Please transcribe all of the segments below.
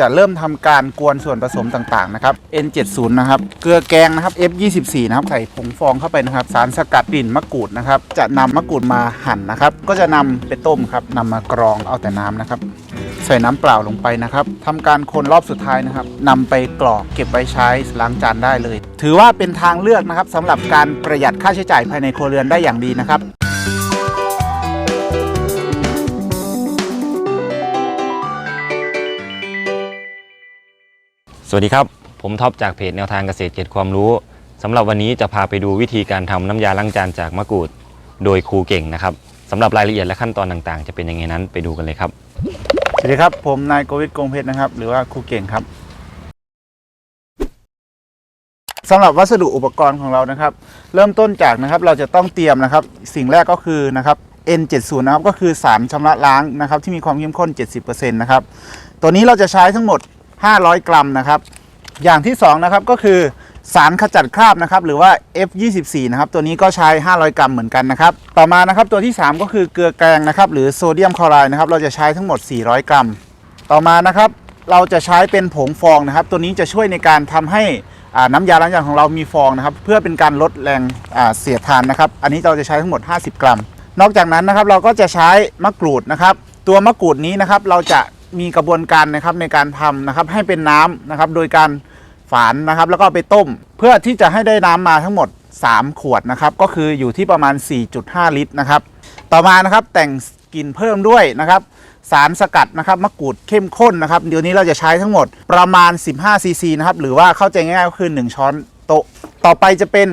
จะเริ่มทำการกวนส่วนผสมต่างๆนะครับ N70 นะครับ เกลือแกงนะครับ F24 นะครับ ใส่ผงฟองเข้าไปนะครับ สารสกัดกลิ่นมะกรูดนะครับ จะนำมะกรูดมาหั่นนะครับ ก็จะนำไปต้มครับนำมากรองเอาแต่น้ำนะครับ ใส่น้ำเปล่าลงไปนะครับทำการคนรอบสุดท้ายนะครับนำไปกรอกเก็บไว้ใช้ล้างจานได้เลย ถือว่าเป็นทางเลือกนะครับสำหรับการประหยัดค่าใช้จ่ายภายในครัวเรือนได้อย่างดีนะครับ วัสดีครับ ผมท็อปจากเพจแนวทางเกษตรเก็ดความรู้สำหรับวันนี้จะพาไปดูวิธีการทำน้ำยาล้างจานจากมะกรูด โดยครูเก่งนะครับสำหรับรายละเอียดและขั้นตอนต่างๆ จะเป็นยังไงนั้นไปดูกันเลยครับ สวัสดีครับ ผมนายโกวิทกงเพชรนะครับ หรือว่าครูเก่งครับสำหรับวัสดุอุปกรณ์ของเรานะครับ เริ่มต้นจากนะครับเราจะต้องเตรียมนะครับ สิ่งแรกก็คือนะครับ N70 นะครับก็คือสารชำระล้างนะครับที่มีความเข้มข้น 70%นะครับตัวนี้เราจะใช้ทั้งหมด 500 กรัมนะครับ อย่างที่สองนะครับก็คือสารขจัดคราบนะครับหรือว่า F24 นะครับตัวนี้ก็ใช้ 500 กรัมเหมือนกันนะครับต่อมานะครับตัวที่ 3 ก็คือเกลือแกงนะครับหรือโซเดียมคลอไรด์นะครับเราจะใช้ทั้งหมด 400 กรัม ต่อมานะครับเราจะใช้เป็นผงฟองนะครับ ตัวนี้จะช่วยในการทำให้น้ำยาล้างจานของเรามีฟองนะครับเพื่อเป็นการลดแรงเสียดทานนะครับ อันนี้เราจะใช้ทั้งหมด 50 กรัม นอกจากนั้นนะครับเราก็จะใช้มะกรูดนะครับ ตัวมะกรูดนี้นะครับเราจะ มีกระบวนการนะครับในการทำนะครับให้เป็นน้ำนะครับโดยการฝานนะครับแล้วก็ไปต้ม เพื่อที่จะให้ได้น้ำมาทั้งหมด 3 ขวดนะครับก็คืออยู่ที่ประมาณ 4.5 ลิตรนะครับต่อมานะครับแต่งกลิ่นเพิ่มด้วยนะครับสารสกัดนะครับมะกรูดเข้มข้นนะครับเดี๋ยวนี้เราจะใช้ทั้งหมดประมาณ 15 ซีซีนะครับหรือว่าเข้าใจง่ายๆก็คือ 1 ช้อนโต๊ะ ต่อไปจะเป็น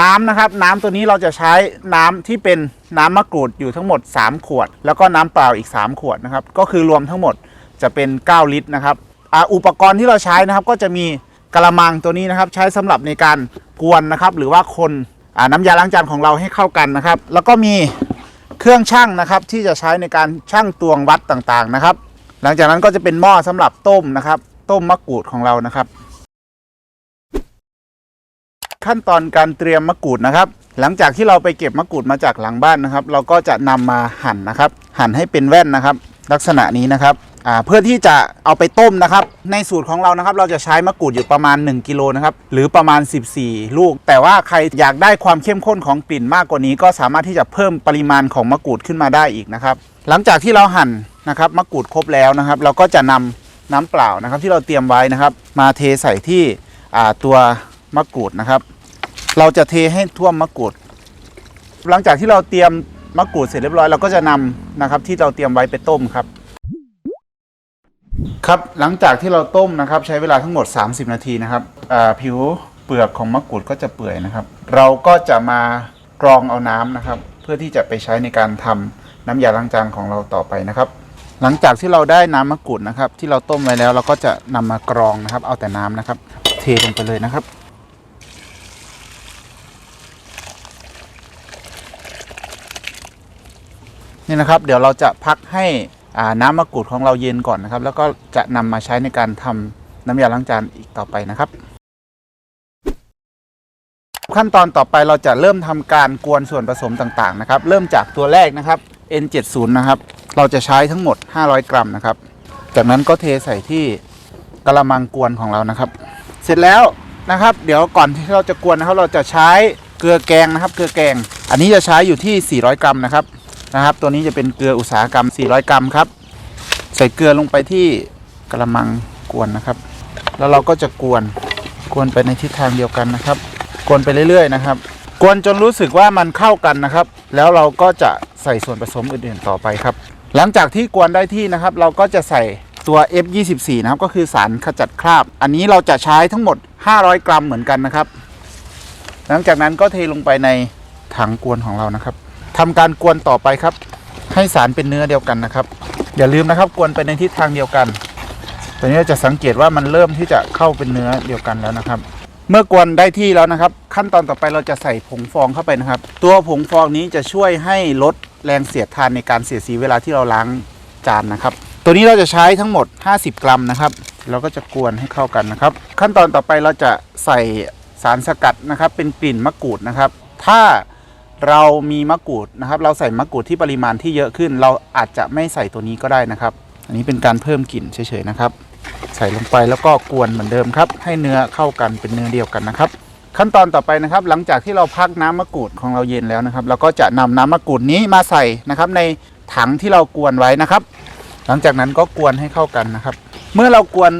น้ำนะครับ น้ำตัวนี้เราจะใช้น้ำที่เป็นน้ำมะกรูดอยู่ทั้งหมด 3 ขวด แล้วก็น้ำเปล่าอีก 3 ขวดนะครับ ก็คือรวมทั้งหมดจะเป็น 9 ลิตรนะครับออุปกรณ์ที่เราใช้นะครับ ก็จะมีกระมังตัวนี้นะครับ ใช้สำหรับในการกวนนะครับ หรือว่าคนน้ำยาล้างจานของเราให้เข้ากันนะครับ แล้วก็มีเครื่องชั่งนะครับ ที่จะใช้ในการชั่งตวงวัดต่างๆนะครับ หลังจากนั้นก็จะเป็นหม้อสำหรับต้มนะครับ ต้มมะกรูดของเรานะครับ ขั้นตอนการเตรียมมะกรูดนะครับ หลังจากที่เราไปเก็บมะกรูดมาจากหลังบ้านนะครับ เราก็จะนำมาหั่นนะครับ หั่นให้เป็นแว่นนะครับ ลักษณะนี้นะครับเพื่อที่จะเอาไปต้มนะครับ ในสูตรของเรานะครับ เราจะใช้มะกรูดอยู่ประมาณ 1กิโลนะครับ หรือประมาณ 14 ลูก แต่ว่าใครอยากได้ความเข้มข้นของกลิ่นมากกว่านี้ ก็สามารถที่จะเพิ่มปริมาณของมะกรูดขึ้นมาได้อีกนะครับ หลังจากที่เราหั่นนะครับมะกรูดครบแล้วนะครับ เราก็จะนำน้ำเปล่านะครับ ที่เราเตรียมไว้นะครับ มาเทใส่ที่ตัว มะกรูดนะครับ เราจะเทให้ท่วมมะกรูด หลังจากที่เราเตรียมมะกรูดเสร็จเรียบร้อยเราก็จะนำนะครับ ที่เราเตรียมไว้ไปต้มครับ ครับหลังจากที่เราต้มนะครับ ใช้เวลาทั้งหมด 30 นาทีนะครับผิวเปลือกของมะกรูดก็จะเปื่อยนะครับ เราก็จะมากรองเอาน้ำนะครับ เพื่อที่จะไปใช้ในการทำน้ำยาล้างจานของเราต่อไปนะครับ หลังจากที่เราได้น้ำมะกรูดนะครับ ที่เราต้มไว้แล้วเราก็จะนำมากรองนะครับ เอาแต่น้ำนะครับ เทลงไปเลยนะครับ นี่นะครับเดี๋ยวเราจะพักให้น้ำมะกรูดของเราเย็นก่อนนะครับ แล้วก็จะนำมาใช้ในการทำน้ำยาล้างจานอีกต่อไปนะครับ ขั้นตอนต่อไปเราจะเริ่มทำการกวนส่วนผสมต่างๆนะครับ เริ่มจากตัวแรกนะครับ N70 นะครับ เราจะใช้ทั้งหมด 500 กรัมนะครับ จากนั้นก็เทใส่ที่กระมังกวนของเรานะครับ เสร็จแล้วนะครับ เดี๋ยวก่อนที่เราจะกวนนะครับ เราจะใช้เกลือแกงนะครับ เกลือแกง อันนี้จะใช้อยู่ที่ 400 กรัมนะครับ นะครับ ตัวนี้จะเป็นเกลืออุตสาหกรรม 400 กรัมครับ ใส่เกลือลงไปที่กระมังกวนนะครับ แล้วเราก็จะกวนกวนไปในทิศทางเดียวกันนะครับ กวนไปเรื่อยๆนะครับ กวนจนรู้สึกว่ามันเข้ากันนะครับ แล้วเราก็จะใส่ส่วนผสมอื่นๆต่อไปครับ หลังจากที่กวนได้ที่นะครับ เราก็จะใส่ตัว F24 นะครับก็คือสารขจัดคราบ อันนี้เราจะใช้ทั้งหมด 500 กรัมเหมือนกันนะครับ หลังจากนั้นก็เทลงไปในถังกวนของเรานะครับ ทำการกวนต่อไปครับ ให้สารเป็นเนื้อเดียวกันนะครับ อย่าลืมนะครับกวนไปในทิศทางเดียวกันตอนนี้เราจะสังเกตว่ามันเริ่มที่จะเข้าเป็นเนื้อเดียวกันแล้วนะครับ เมื่อกวนได้ที่แล้วนะครับ ขั้นตอนต่อไปเราจะใส่ผงฟองเข้าไปนะครับ ตัวผงฟองนี้จะช่วยให้ลดแรงเสียดทานในการเสียดสีเวลาที่เราล้างจานนะครับ ตัวนี้เราจะใช้ทั้งหมด 50 กรัมนะครับ เราก็จะกวนให้เข้ากันนะครับ ขั้นตอนต่อไปเราจะใส่สารสกัดนะครับ เป็นกลิ่นมะกรูดนะครับ ถ้า เรามีมะกรูดนะครับ เราใส่มะกรูดที่ปริมาณที่เยอะขึ้น เราอาจจะไม่ใส่ตัวนี้ก็ได้นะครับ อันนี้เป็นการเพิ่มกลิ่นเฉยๆนะครับ ใส่ลงไปแล้วก็กวนเหมือนเดิมครับ ให้เนื้อเข้ากันเป็นเนื้อเดียวกันนะครับ ขั้นตอนต่อไปนะครับ หลังจากที่เราพักน้ำมะกรูดของเราเย็นแล้วนะครับ เราก็จะนำน้ำมะกรูดนี้มาใส่นะครับ ในถังที่เรากวนไว้นะครับ หลังจากนั้นก็กวนให้เข้ากันนะครับ เมื่อเรากวน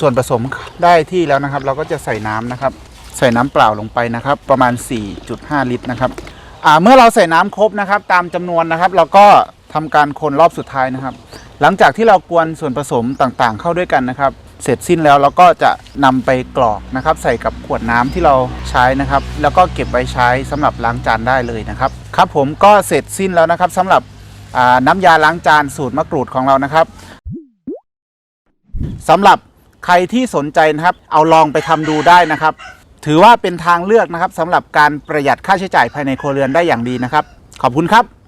ส่วนผสมได้ที่แล้วนะครับ เราก็จะใส่น้ำนะครับ ใส่น้ำเปล่าลงไปนะครับ ประมาณ 4.5 ลิตรนะครับ อ่าเมื่อเราใส่น้ำครบนะครับ ตามจำนวนนะครับ เราก็ทำการคนรอบสุดท้ายนะครับ หลังจากที่เรากวนส่วนผสมต่างๆ เข้าด้วยกันนะครับ เสร็จสิ้นแล้วเราก็จะนำไปกรอกนะครับ ใส่กับขวดน้ำที่เราใช้นะครับ แล้วก็เก็บไว้ใช้สำหรับล้างจานได้เลยนะครับครับผมก็เสร็จสิ้นแล้วนะครับสำหรับน้ำยาล้างจานสูตรมะกรูดของเรานะครับสำหรับใครที่สนใจนะครับ เอาลองไปทำดูได้นะครับ ถือว่าเป็นทางเลือกนะครับสำหรับการประหยัดค่าใช้จ่ายภายในครัวเรือนได้อย่างดีนะครับ ขอบคุณครับ